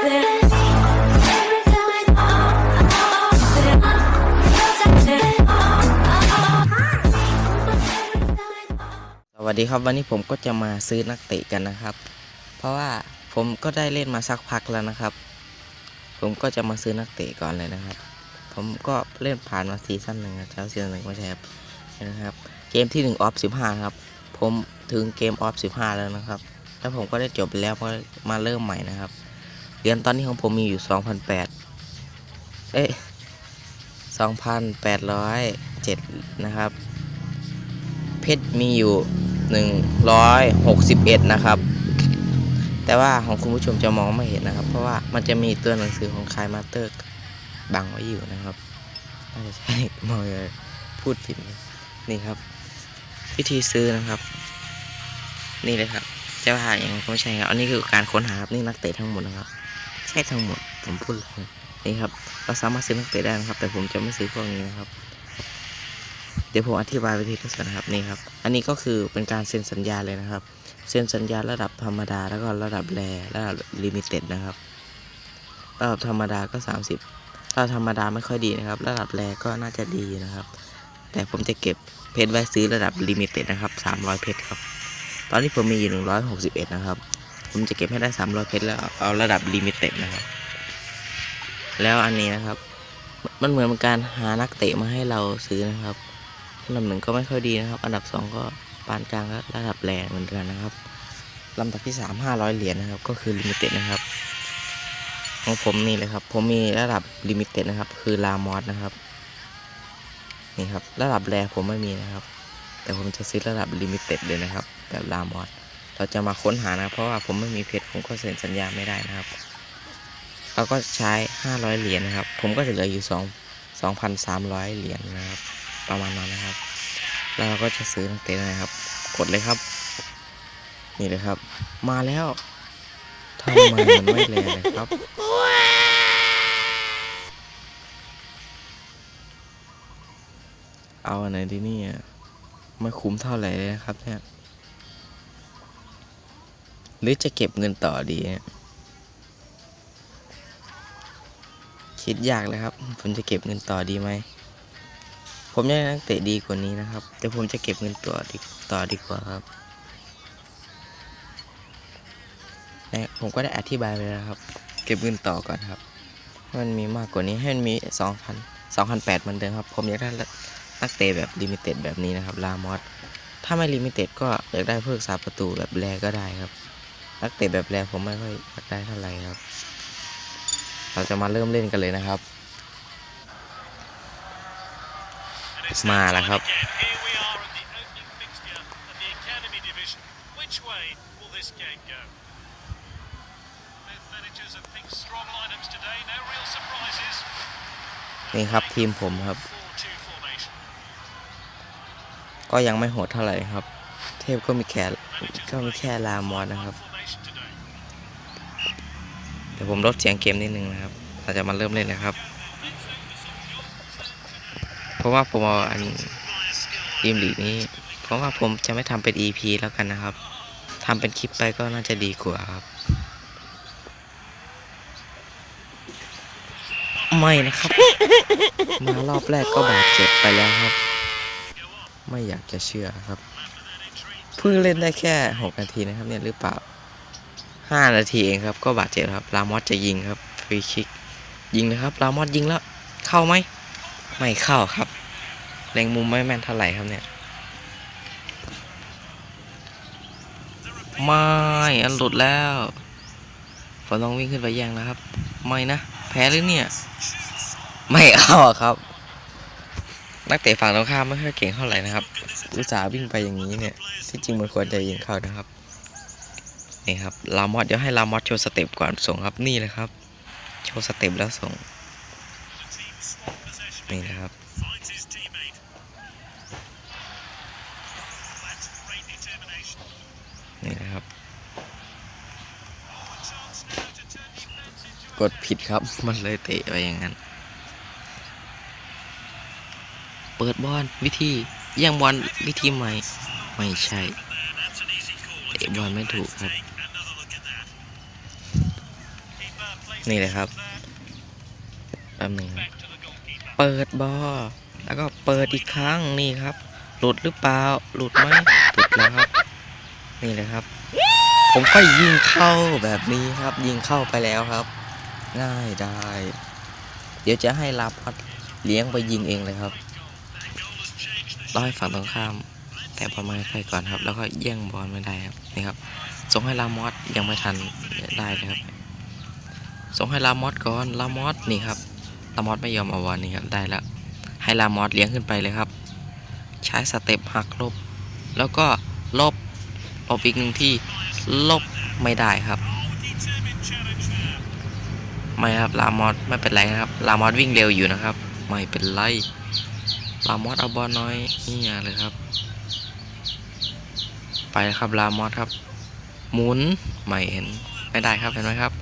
สวัสดีครับวันนี้ผมก็จะมาซื้อนักเตะกันนะครับ เพราะว่าผมก็ได้เล่นมาสักพักแล้วนะครับ ผมก็จะมาซื้อนักเตะก่อนเลยนะครับ ผมก็เล่นผ่านมาซีซั่นหนึ่งครับเช้าซีซั่นหนึ่งม่ใช่ครับนะครับ เกมที่หนึ่งออฟสิบห้าครับ ผมถึงเกมออฟสิบห้าแล้วนะครับ แล้วผมก็ได้จบไปแล้วก็มาเริ่มใหม่นะครับ เหรียญตอนนี้ของผมมีอยู่สองพันแปดเอ๊ะสองพันแปดร้อยเจ็ดนะครับ เพชรมีอยู่161นะครับ แต่ว่าของคุณผู้ชมจะมองไม่เห็นนะครับ เพราะว่ามันจะมีตัวหนังสือของคายมาเตอร์บังไว้อยู่นะครับน่าจะใช่มองเลยพูดผิดนะนี่ครับ วิธีซื้อนะครับ นี่เลยครับ จะว่าอย่างไงก็ไม่ใช่ครับ อันนี้คือการค้นหาครับนี่นักเตะทั้งหมดนะครับ ใช่ทั้งหมดผมพูดเลยนี่ครับ เราสามารถซื้อนักเตะได้นะครับ แต่ผมจะไม่ซื้อพวกนี้นะครับ เดี๋ยวผมอธิบายวิธีลักษณะครับนี่ครับ อันนี้ก็คือเป็นการเซ็นสัญญาเลยนะครับ เซ็นสัญญาระดับธรรมดาแล้วก็ระดับแรระดับลิมิเต็ดนะครับ ระดับธรรมดาก็ 30ระดับธรรมดาไม่ค่อยดีนะครับ ระดับแรก็น่าจะดีนะครับ แต่ผมจะเก็บเพชรไว้ซื้อระดับลิมิเต็ดนะครับ300เพชรครับ ตอนนี้ผมมีอยู่161 นะครับ ผมจะเก็บให้ได้ 300 เพชรแล้วเอาระดับลิมิเต็ดนะครับ แล้วอันนี้นะครับ มันเหมือนเป็นการหานักเตะมาให้เราซื้อนะครับ อันดับหนึ่งก็ไม่ค่อยดีนะครับ อันดับสองก็ปานกลางก็ระดับแรงเหมือนกันนะครับลำดับที่สามห้าร้อยเหรียญนะครับ ก็คือลิมิเต็ดนะครับของผมนี่เลยครับ ผมมีระดับลิมิเต็ดนะครับ คือลามอสนะครับ นี่ครับ ระดับแรผมไม่มีนะครับ แต่ผมจะซื้อระดับลิมิเต็ดเลยนะครับ แบบลามอสเราจะมาค้นหานะเพราะว่าผมไม่มีเพชรผมก็เซ็นสัญญาไม่ได้นะครับ เราก็ใช้ห้าร้อยเหรียญนะครับ ผมก็จะเหลืออยู่สองสองพันสามร้อยเหรียญนะครับ ประมาณนั้นนะครับ แล้วเราก็จะซื้อนักเตะนะครับ กดเลยครับ นี่เลยครับ มาแล้วทำไมมันไม่แรงเลยครับเอาอันไหนดีเนี่ย ไม่คุ้มเท่าไหร่เลยนะครับเนี่ยหรือจะเก็บเงินต่อดีเนี่ยคิดยากเลยครับ ผมจะเก็บเงินต่อดีไหม ผมอยากนักเตะดีกว่านี้นะครับ แต่ผมจะเก็บเงินต่อดีต่อดีกว่าครับและผมก็ได้อธิบายไปแล้วครับ เก็บเงินต่อก่อนครับให้มันมีมากกว่านี้ให้มันมีสองพันสองพันแปดเหมือนเดิมครับ ผมอยากได้ นักเตะแบบลิมิเต็ดแบบนี้นะครับลามอสถ้าไม่ลิมิเต็ดก็อยากได้เพิ่มสาประตูแบบแรก็ได้ครับ นักเตะแบบแรผมไม่ค่อยอยากได้เท่าไหร่ครับ เราจะมาเริ่มเล่นกันเลยนะครับ มาแล้วครับ นี่ครับทีมผมครับ ก็ยังไม่โหดเท่าไหร่ครับ เทพก็มีแค่ก็มีแค่ลามอสนะครับเดี๋ยวผมลดเสียงเกมนิดนึงนะครับเราจะมาเริ่มเล่นเลยครับ เพราะว่าผมเอาอันทีมลีนี้ เพราะว่าผมจะไม่ทำเป็น EP แล้วกันนะครับทำเป็นคลิปไปก็น่าจะดีกว่าครับ ไม่นะครับ มารอบแรกก็บาดเจ็บไปแล้วครับ ไม่อยากจะเชื่อครับ เพิ่งเล่นได้แค่หกนาทีนะครับเนี่ยหรือเปล่าห้านาทีเองครับ ก็บาดเจ็บครับลามอสจะยิงครับ ฟรีคิก ยิงนะครับลามอสยิงแล้ว เข้าไหม ไม่เข้าครับ แรงมุมไม่แม่นเท่าไหร่ครับเนี่ย ไม่ อันหลุดแล้วผมต้องวิ่งขึ้นไปแย่งแล้วครับ ไม่นะ แพ้หรือเนี่ย ไม่เอาครับ นักเตะฝั่งตรงข้ามไม่ค่อยเก่งเท่าไหร่นะครับอุตส่าห์วิ่งไปอย่างนี้เนี่ย ที่จริงมันควรจะยิงเข้านะครับ นี่ครับ ลามอสเดี๋ยวให้ลามอสโชว์สเต็ปก่อนส่งครับ นี่เลยครับ โชว์สเต็ปแล้วส่ง นี่นะครับ นี่นะครับ กดผิดครับ มันเลยเตะไปอย่างนั้น เปิดบอลวิธีแย่งบอลวิธีใหม่ ไม่ใช่เตะบอลไม่ถูกครับ นี่เลยครับแป๊บหนึ่งเปิดบอลแล้วก็เปิดอีกครั้งนี่ครับ หลุดหรือเปล่าหลุดไหมหลุดแล้วครับ นี่เลยครับ ผมก็ยิงเข้าแบบนี้ครับ ยิงเข้าไปแล้วครับ ง่ายได้ เดี๋ยวจะให้ลาพัดเลี้ยงไปยิงเองเลยครับ changed the ต้อให้ฝั่งตรงข้าม แต่บอลมาใกล้ก่อนครับ แล้วก็แย่งบอลไม่ได้ครับนี่ครับส่งให้ลามอสยังไม่ทันได้เลยครับส่งให้ลามอสก่อนลามอสนี่ครับลามอสไม่ยอมเอาบอลนี่ครับได้แล้วให้ลามอสเลี้ยงขึ้นไปเลยครับ ใช้สเต็ปหักลบ แล้วก็ลบลบอีกหนึ่งที่ลบไม่ได้ครับไม่ครับลามอสไม่เป็นไรครับลามอสวิ่งเร็วอยู่นะครับ ไม่เป็นไร ลามอสเอาบอลน้อยนี่อย่าเลยครับ ไปครับลามอสครับหมุนไม่เห็นไม่ได้ครับเห็นไหมครับ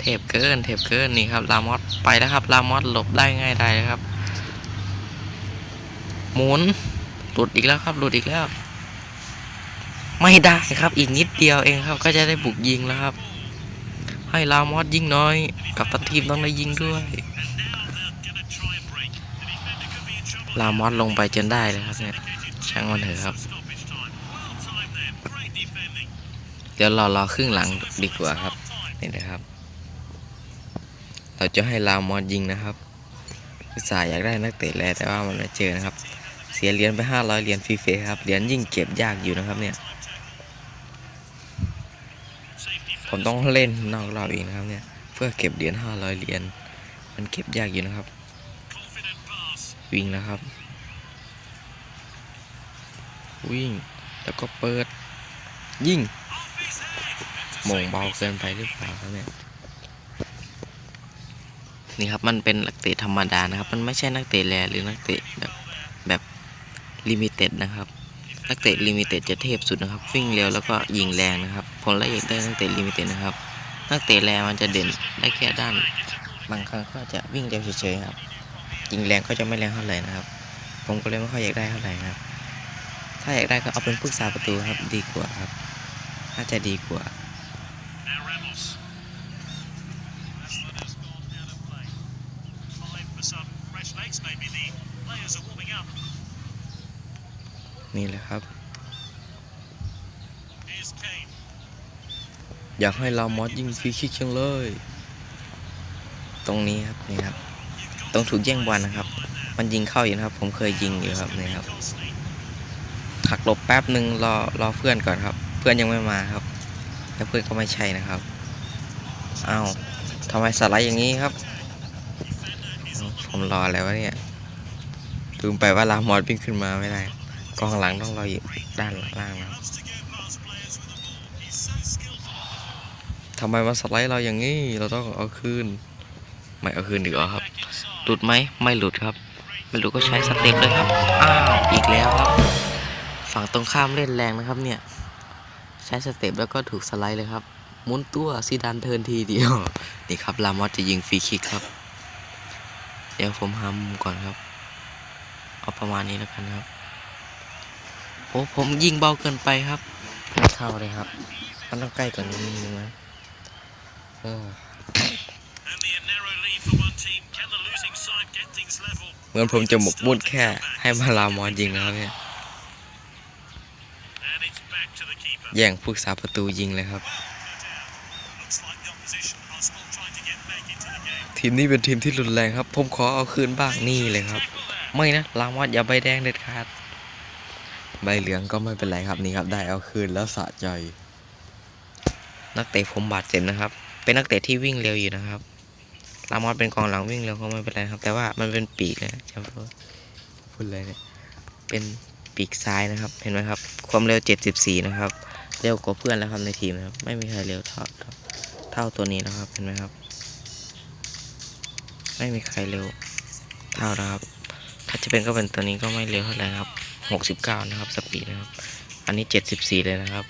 เทพเกินเทพเกินนี่ครับลามอสไปแล้วครับลามอสหลบได้ง่ายได้ครับหมุนหลุดอีกแล้วครับหลุดอีกแล้ว ไม่ได้ครับอีกนิดเดียวเองครับ ก็จะได้บุกยิงแล้วครับ ให้ลามอสยิงน้อย กับตันทีมต้องได้ยิงด้วย ลามอสลงไปจนได้เลยครับเนี่ยช่างมันเถอะครับ เดี๋ยวรอรอครึ่งหลังดีกว่าครับนี่นะครับ เราจะให้ลามอสยิงนะครับอุตส่าห์อยากได้นักเตะแล้วแต่ว่ามันไม่เจอนะครับ เสียเหรียญไป 500เหรียญฟรีๆครับเหรียญยิ่งเก็บยากอยู่นะครับเนี่ยผมต้องเล่นนอกรอบอีกนะครับเนี่ยเพื่อเก็บเหรียญ500เหรียญมันเก็บยากอยู่นะครับ วิ่งนะครับ วิ่งแล้วก็เปิด ยิง Off his head. โมงเบาเกินไปหรือเปล่าครับเนี่ยนี่ครับมันเป็นนักเตะธรรมดานะครับ มันไม่ใช่นักเตะแรหรือนักเตะแบบแบบลิมิเต็ดนะครับนักเตะลิมิเต็ดจะเทพสุดนะครับ วิ่งเร็วแล้วก็ยิงแรงนะครับผมละเอียดได้นักเตะลิมิเต็ดนะครับ นักเตะแรมันจะเด่นได้แค่ด้าน บางครั้งก็จะวิ่งเร็วเฉยๆครับ ยิงแรงก็จะไม่แรงเท่าไหร่นะครับ ผมก็เลยไม่ค่อยอยากได้เท่าไหร่ครับ ถ้าอยากได้ก็เอาเป็นปรึกษาประตูครับดีกว่าครับน่าจะดีกว่านี่แหละครับ อยากให้เรามอสยิงฟรีคิกจังเลย ตรงนี้ครับ นี่ครับ ตรงถูกแย่งบอลนะครับ มันยิงเข้าอยู่นะครับ ผมเคยยิงอยู่ครับนี่ครับหักหลบแป๊บหนึ่งรอรอเพื่อนก่อนครับ เพื่อนยังไม่มาครับ แล้วเพื่อนก็ไม่ใช่นะครับอ้าวทำไมสไลด์อย่างนี้ครับ ผมรอแล้วเนี่ยลืมไปว่าลามอสวิ่งขึ้นมาไม่ได้กองหลังต้องรออยู่ด้านล่างนะครับทำไมมาสไลด์เราอย่างนี้ เราต้องเอาคืน ไม่เอาคืนดีกว่าครับ หลุดไหมไม่หลุดครับ ไม่หลุดก็ใช้สเต็ปเลยครับ อ้าวอีกแล้วครับ ฝั่งตรงข้ามเล่นแรงนะครับเนี่ย ใช้สเต็ปแล้วก็ถูกสไลด์เลยครับหมุนตัวซีดานเทิร์นทีเดียวนี่ครับลามอสจะยิงฟรีคิกครับ เดี๋ยวผมหามุมก่อนครับ เอาประมาณนี้แล้วกันครับโอ้ผมยิงเบาเกินไปครับไม่เข้าเลยครับ มันต้องใกล้กว่านี้นิดนึงนะเออ เหมือนผมจะหมกมุ่นแค่ให้มาลามอนยิงนะครับเนี่ยแย่งผู้สาประตูยิงเลยครับ ทีมนี้เป็นทีมที่รุนแรงครับ ผมขอเอาคืนบ้างนี่เลยครับ ไม่นะลามอสอย่าใบแดงเด็ดขาดใบเหลืองก็ไม่เป็นไรครับนี่ครับ ได้เอาคืนแล้วสะใจ นักเตะผมบาดเจ็บนะครับ เป็นนักเตะที่วิ่งเร็วอยู่นะครับ ลามอสเป็นกองหลังวิ่งเร็วก็ไม่เป็นไรครับ แต่ว่ามันเป็นปีกนะจะพูดพูดเลยเนี่ยเป็นปีกซ้ายนะครับ เห็นไหมครับ ความเร็ว 74 นะครับ เร็วกว่าเพื่อนแล้วครับในทีมนะครับ ไม่มีใครเร็วเท่าเท่าตัวนี้นะครับ เห็นไหมครับ ไม่มีใครเร็วเท่านะครับ ถ้าจะเป็นก็เป็นตัวนี้ก็ไม่เร็วเท่าไหร่ครับ 69 นะครับ สปีดนะครับ อันนี้ 74 เลยนะครับ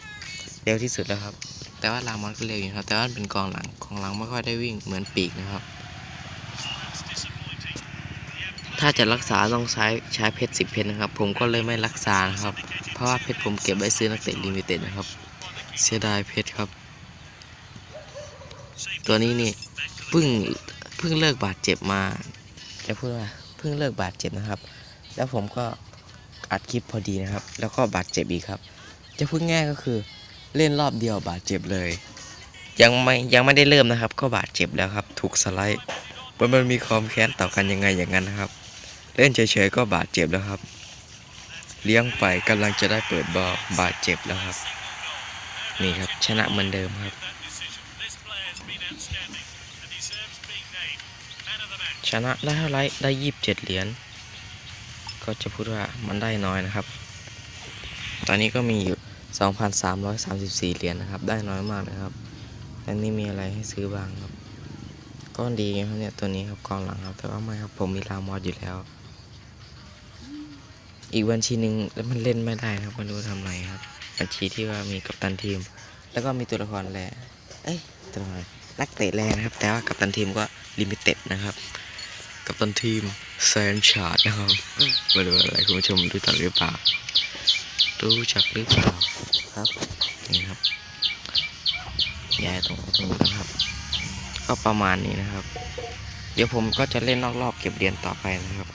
เร็วที่สุดแล้วครับ แต่ว่าลามอนก็เร็วอยู่ครับ แต่ว่าเป็นกองหลัง กองหลังไม่ค่อยได้วิ่งเหมือนปีกนะครับ ถ้าจะรักษาต้องใช้ใช้เพชรสิบเพชรนะครับ ผมก็เลยไม่รักษานะครับ เพราะว่าเพชรผมเก็บไว้ซื้อนักเตะลิมิเต็ดนะครับ เสียดายเพชรครับ ตัวนี้นี่เพิ่งเพิ่งเลิกบาดเจ็บมาจะพูดว่าเพิ่งเลิกบาดเจ็บนะครับ แล้วผมก็อัดคลิปพอดีนะครับ แล้วก็บาดเจ็บอีกครับ จะพูดง่ายก็คือเล่นรอบเดียวบาดเจ็บเลย ยังไม่ยังไม่ได้เริ่มนะครับ ก็บาดเจ็บแล้วครับ ถูกสไลด์มันมันมีความแค้นต่อกันยังไงอย่างนั้นนะครับ เล่นเฉยๆก็บาดเจ็บแล้วครับ เลี้ยงไปกำลังจะได้เปิดบอลบาดเจ็บแล้วครับ นี่ครับชนะเหมือนเดิมครับ ชนะได้เท่าไรได้ยี่สิบเจ็ดเหรียญก็จะพูดว่ามันได้น้อยนะครับ ตอนนี้ก็มีอยู่ 2,334 เหรียญนะครับ ได้น้อยมากนะครับแล้วนี่มีอะไรให้ซื้อบ้างครับ ก็ดีครับเนี่ยตัวนี้ครับกองหลังครับ แต่ว่าไม่ครับผมมีลามอดอยู่แล้ว อีกบัญชีหนึ่งแล้วมันเล่นไม่ได้นะครับไม่รู้ทำไรครับ บัญชีที่ว่ามีกัปตันทีม แล้วก็มีตัวละครแรเอ้ยตัวละครนักเตะแรนะครับ แต่ว่ากัปตันทีมก็ลิมิเต็ดนะครับ กับตันทีมแซนชาร์ดนะครับไม่รู้อะไรคุณผู้ชมรู้จักหรือเปล่ารู้จักหรือเปล่าครับนี่ครับย้ายตรงไปตรงนี้นะครับ ก็ประมาณนี้นะครับ เดี๋ยวผมก็จะเล่นนอกรอบเก็บเหรียญต่อไปนะครับ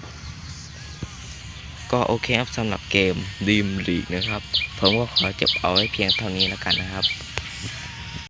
ก็โอเคครับสำหรับเกมดีมลีกนะครับ ผมก็ขอจบเอาไว้เพียงเท่านี้แล้วกันนะครับ